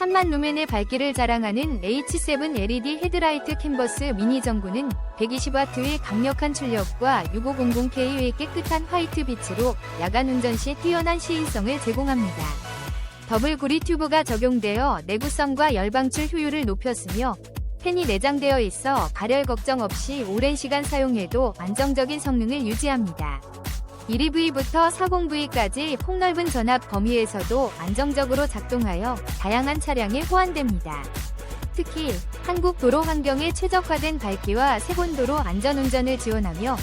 3만 루멘의 밝기를 자랑하는 H7 LED 헤드라이트 캔버스 미니 전구는 120W의 강력한 출력과 6500K의 깨끗한 화이트 빛으로 야간 운전 시 뛰어난 시인성을 제공합니다. 더블 구리 튜브가 적용되어 내구성과 열방출 효율을 높였으며 팬이 내장되어 있어 발열 걱정 없이 오랜 시간 사용해도 안정적인 성능을 유지합니다. 1EV부터 40V까지 폭넓은 전압 범위에서도 안정적으로 작동하여 다양한 차량에 호환됩니다. 특히 한국 도로 환경에 최적화된 밝기와 색온도로 안전운전을 지원하며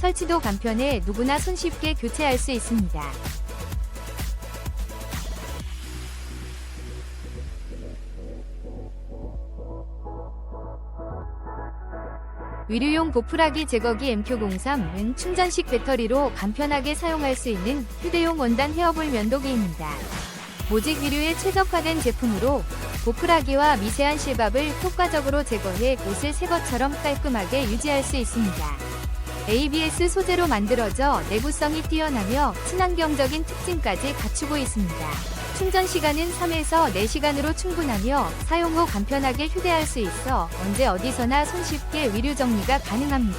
설치도 간편해 누구나 손쉽게 교체할 수 있습니다. 위류용 보풀하기 제거기 MQ03은 충전식 배터리로 간편하게 사용할 수 있는 휴대용 원단 헤어볼 면도기입니다. 모직 위류에 최적화된 제품으로 보풀하기와 미세한 실밥을 효과적으로 제거해 옷을 새 것처럼 깔끔하게 유지할 수 있습니다. ABS 소재로 만들어져 내구성이 뛰어나며 친환경적인 특징까지 갖추고 있습니다. 충전 시간은 3에서 4시간으로 충분하며 사용 후 간편하게 휴대할 수 있어 언제 어디서나 손쉽게 위류 정리가 가능합니다.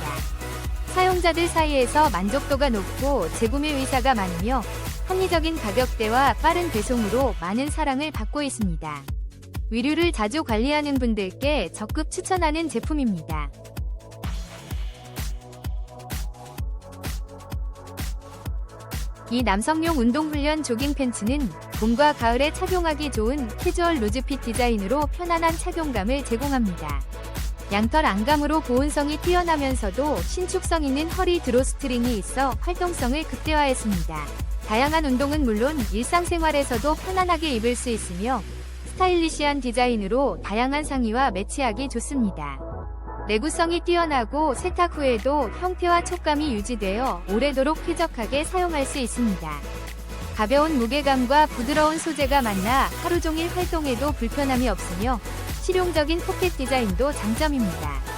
사용자들 사이에서 만족도가 높고 재구매 의사가 많으며 합리적인 가격대와 빠른 배송으로 많은 사랑을 받고 있습니다. 위류를 자주 관리하는 분들께 적극 추천하는 제품입니다. 이 남성용 운동훈련 조깅 팬츠는 봄과 가을에 착용하기 좋은 캐주얼 루즈핏 디자인으로 편안한 착용감을 제공합니다. 양털 안감으로 보온성이 뛰어나면서도 신축성 있는 허리 드로스트링이 있어 활동성을 극대화했습니다. 다양한 운동은 물론 일상생활에서도 편안하게 입을 수 있으며 스타일리시한 디자인으로 다양한 상의와 매치하기 좋습니다. 내구성이 뛰어나고 세탁 후에도 형태와 촉감이 유지되어 오래도록 쾌적하게 사용할 수 있습니다. 가벼운 무게감과 부드러운 소재가 만나 하루 종일 활동해도 불편함이 없으며 실용적인 포켓 디자인도 장점입니다.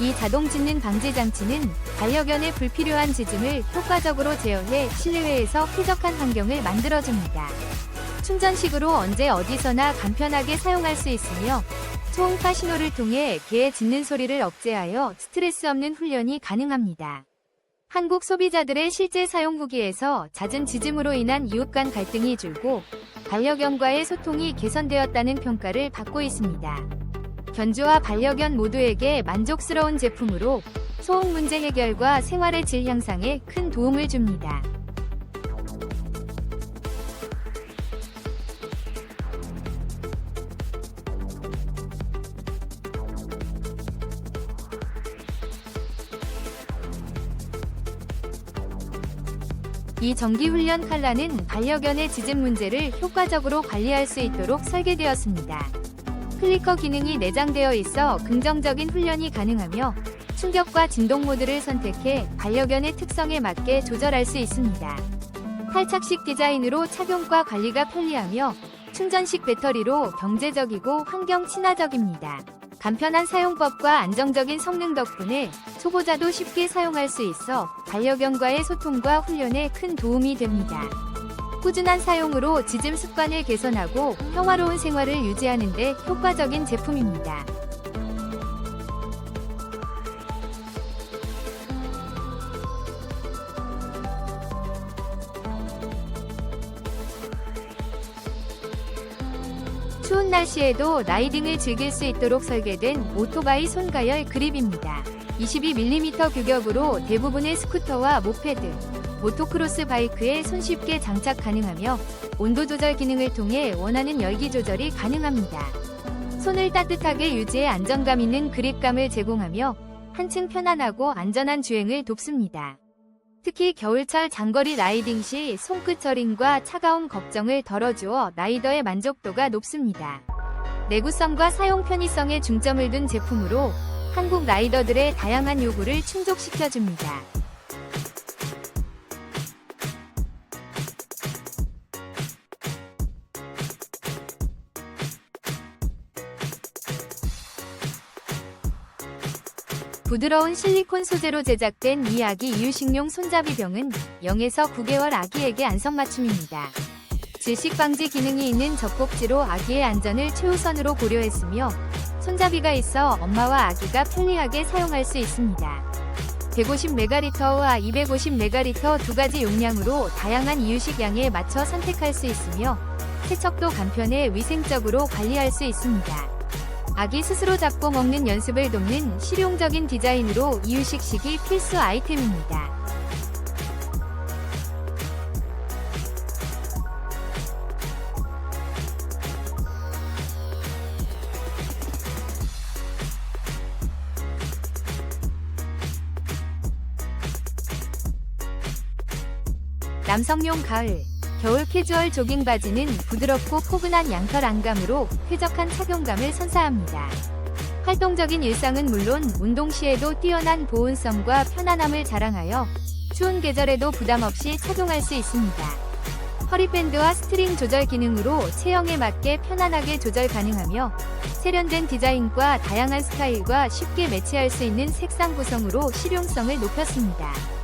이 자동 짖는 방지 장치는 반려견의 불필요한 짖음을 효과적으로 제어해 실내외에서 쾌적한 환경을 만들어줍니다. 충전식으로 언제 어디서나 간편하게 사용할 수 있으며 초음파 신호를 통해 개의 짖는 소리를 억제하여 스트레스 없는 훈련이 가능합니다. 한국 소비자들의 실제 사용 후기에서 잦은 짖음으로 인한 이웃 간 갈등이 줄고 반려견과의 소통이 개선되었다는 평가를 받고 있습니다. 견주와 반려견 모두에게 만족스러운 제품으로 소음 문제 해결과 생활의 질 향상에 큰 도움을 줍니다. 이 정기훈련 칼라는 반려견의 짖음 문제를 효과적으로 관리할 수 있도록 설계되었습니다. 클리커 기능이 내장되어 있어 긍정적인 훈련이 가능하며 충격과 진동 모드를 선택해 반려견의 특성에 맞게 조절할 수 있습니다. 탈착식 디자인으로 착용과 관리가 편리하며 충전식 배터리로 경제적이고 환경 친화적입니다. 간편한 사용법과 안정적인 성능 덕분에 초보자도 쉽게 사용할 수 있어 반려견과의 소통과 훈련에 큰 도움이 됩니다. 꾸준한 사용으로 짖음 습관을 개선하고 평화로운 생활을 유지하는 데 효과적인 제품입니다. 추운 날씨에도 라이딩을 즐길 수 있도록 설계된 오토바이 손가열 그립입니다. 22mm 규격으로 대부분의 스쿠터와 모페드, 모토크로스 바이크에 손쉽게 장착 가능하며 온도 조절 기능을 통해 원하는 열기 조절이 가능합니다. 손을 따뜻하게 유지해 안정감 있는 그립감을 제공하며 한층 편안하고 안전한 주행을 돕습니다. 특히 겨울철 장거리 라이딩 시 손끝 저림과 차가움 걱정을 덜어주어 라이더의 만족도가 높습니다. 내구성과 사용 편의성에 중점을 둔 제품으로 한국 라이더들의 다양한 요구를 충족시켜줍니다. 부드러운 실리콘 소재로 제작된 이 아기 이유식용 손잡이 병은 0에서 9개월 아기에게 안성맞춤입니다. 질식 방지 기능이 있는 젖꼭지로 아기의 안전을 최우선으로 고려했으며 손잡이가 있어 엄마와 아기가 편리하게 사용할 수 있습니다. 150메가리터와 250메가리터 두 가지 용량으로 다양한 이유식 양에 맞춰 선택할 수 있으며 세척도 간편해 위생적으로 관리할 수 있습니다. 아기 스스로 잡고 먹는 연습을 돕는 실용적인 디자인으로 이유식 식이 필수 아이템입니다. 남성용 가을, 겨울 캐주얼 조깅 바지는 부드럽고 포근한 양털 안감으로 쾌적한 착용감을 선사합니다. 활동적인 일상은 물론 운동 시에도 뛰어난 보온성과 편안함을 자랑하여 추운 계절에도 부담 없이 착용할 수 있습니다. 허리밴드와 스트링 조절 기능으로 체형에 맞게 편안하게 조절 가능하며 세련된 디자인과 다양한 스타일과 쉽게 매치할 수 있는 색상 구성으로 실용성을 높였습니다.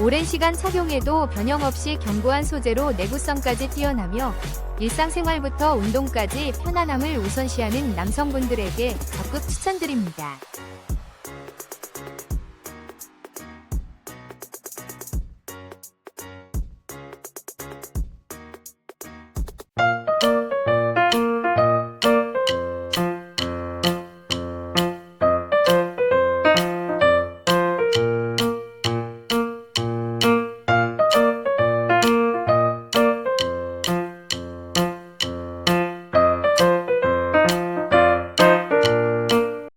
오랜 시간 착용해도 변형 없이 견고한 소재로 내구성까지 뛰어나며 일상생활부터 운동까지 편안함을 우선시하는 남성분들에게 적극 추천드립니다.